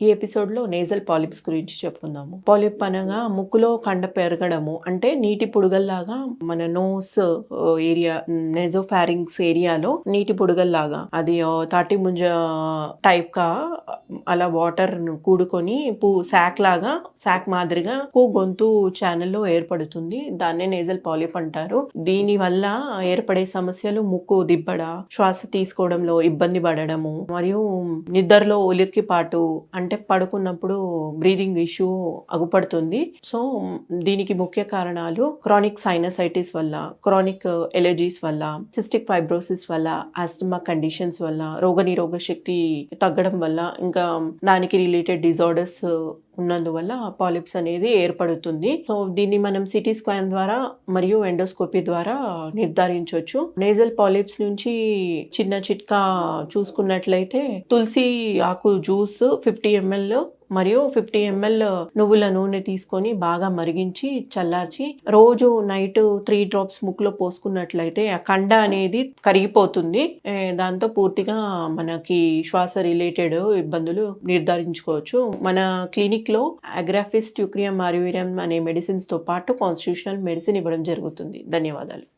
ఈ ఎపిసోడ్లో nasal polyps గురించి చెప్పుకుందాము. పాలిప్ అనగా ముక్కులో కండ పెరగడము అంటే నీటి పుడుగల్లాగా మన నోస్ ఏరియా నెజోఫారింగ్స్ ఏరియాలో నీటి పుడుగల్లాగా అది uh, తాటి ముంజ టైప్గా అలా వాటర్ కూడుకొని పూ శాక్ లాగా శాక్ మాదిరిగా కు గొంతు ఛానల్లో ఏర్పడుతుంది. దాన్నే నేజల్ పాలిప్ అంటారు. దీని వల్ల ఏర్పడే సమస్యలు ముక్కు దిబ్బడ శ్వాస తీసుకోవడంలో ఇబ్బంది పడడము మరియు నిద్రలో ఉలిక్కిపాటు అంటే పడుకున్నప్పుడు బ్రీదింగ్ ఇష్యూ అగుపడుతుంది. సో దీనికి ముఖ్య కారణాలు క్రానిక్ సైనసైటిస్ వల్ల క్రానిక్ ఎలర్జీస్ వల్ల సిస్టిక్ ఫైబ్రోసిస్ వల్ల ఆస్మా కండిషన్స్ వల్ల రోగనిరోగ శక్తి తగ్గడం వల్ల ఇంకా దానికి రిలేటెడ్ డిజార్డర్స్ ఉన్నందువల్ల పాలిప్స్ అనేది ఏర్పడుతుంది. సో దీన్ని మనం సిటీ స్కాన్ ద్వారా మరియు ఎండోస్కోపీ ద్వారా నిర్ధారించవచ్చు. నేజల్ పాలిప్స్ నుంచి చిన్న చిట్కా చూసుకున్నట్లయితే తులసి ఆకు జ్యూస్ ఫిఫ్టీ ఎంఎల్ మరియు ఫిఫ్టీ ఎంఎల్ నువ్వుల నూనె తీసుకొని బాగా మరిగించి చల్లార్చి రోజు నైట్ త్రీ డ్రాప్స్ ముక్కులో పోసుకున్నట్లయితే ఆ కండ అనేది కరిగిపోతుంది. దాంతో పూర్తిగా మనకి శ్వాస రిలేటెడ్ ఇబ్బందులు నిర్ధారించుకోవచ్చు. మన క్లినిక్లో అగ్రాఫిస్ ట్యూక్రియం మారివిరియం అనే మెడిసిన్స్తో పాటు కాన్స్టిట్యూషనల్ మెడిసిన్ ఇవ్వడం జరుగుతుంది. ధన్యవాదాలు.